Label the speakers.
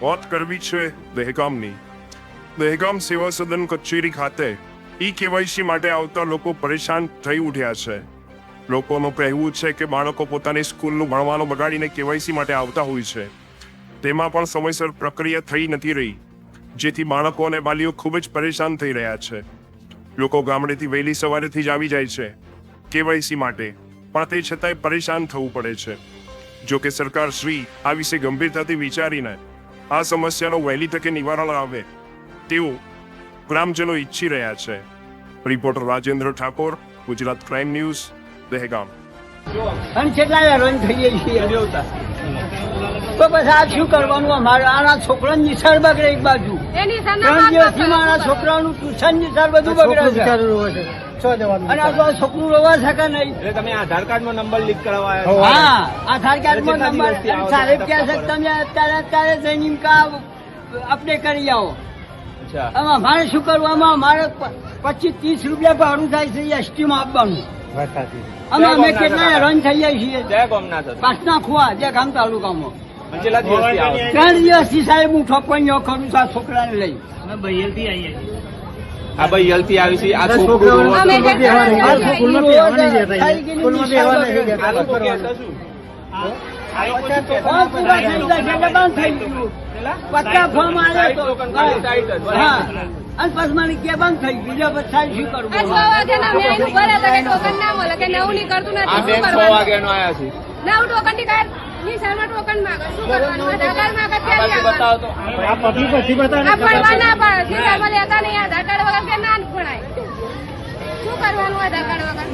Speaker 1: વાત કરવી છે દહેગામની દહેગામ સેવા સદન કચેરી ખાતે ઈ કેવાયસી માટે આવતા લોકો પરેશાન થઈ ઉઠ્યા છે લોકોનું કહેવું છે કે બાળકો પોતાની સ્કૂલનું ભણવાનું બગાડીને કેવાયસી માટે આવતા હોય છે તેમાં પણ સમયસર પ્રક્રિયા થઈ નથી રહી જેથી બાળકો અને વાલીઓ ખૂબ જ પરેશાન થઈ રહ્યા છે લોકો ગામડેથી વહેલી સવારેથી જ આવી જાય છે કેવાયસી માટે પણ તે છતાંય પરેશાન થવું પડે છે જો કે સરકાર શ્રી આ વિશે ગંભીરતાથી વિચારીને આ સમસ્યાનો વહેલી તકે નિવારણ આવે તેવું ગ્રામજનો ઈચ્છી રહ્યા છે. Reporter Rajendra Thakor, Gujarat crime news, Dahegam.
Speaker 2: કેટલા આ શું કરવાનું? અમારે આના છોકરાની નિશાળ બગડે એક બાજુ. ત્રણ દિવસથી મારા છોકરાનું ટ્યુશન નિશાળ બધું બગડે છે. અને આ છોકરું રવા શકે નહીં.
Speaker 3: તમે આધાર કાર્ડ નો નંબર લીક કરવા
Speaker 2: હા. આધાર નંબર.
Speaker 3: છો?
Speaker 2: સાહેબ કહે છે તમે અત્યારે અત્યારે જઈને કા અપડેટ કરી આવો.
Speaker 3: અચ્છા.
Speaker 2: આમાં મારે શું કરવામાં મારે અમારે પચીસ ત્રીસ રૂપિયા ભાડું થાય છે એસટીમાં આપવાનું. અમે અમે કેટલા રન થઈ જાય છીએ.
Speaker 3: જય ગોમનાથ
Speaker 2: પાસના ખુવા જે ગામ તાલુકામાં. ત્રણ દિવસથી સાહેબ હું ઠોકવાઈઓ કરું છું આ છોકરાને લઈ.
Speaker 3: આ ભાઈ યલથી આવી છે આ છોકરું.
Speaker 2: અને પછી મને કે બંધ થઈ બીજા પછી શું કરવું?
Speaker 4: છ વાગ્યાના મેં ભર્યા હતા કે ટોકન ના મળે કે નવું નથી નવું ટોકન ટોકન માંગે. શું કરવાનું? આધાર માંગે ત્યારે
Speaker 3: બતાવો તો.
Speaker 4: આ ભણવા ના પાડે. નિશાળમાં લેતા નહીં. આધાર કાર્ડ વગર કે ના ભણાય શું કરવાનું આધાર કાર્ડ વગર?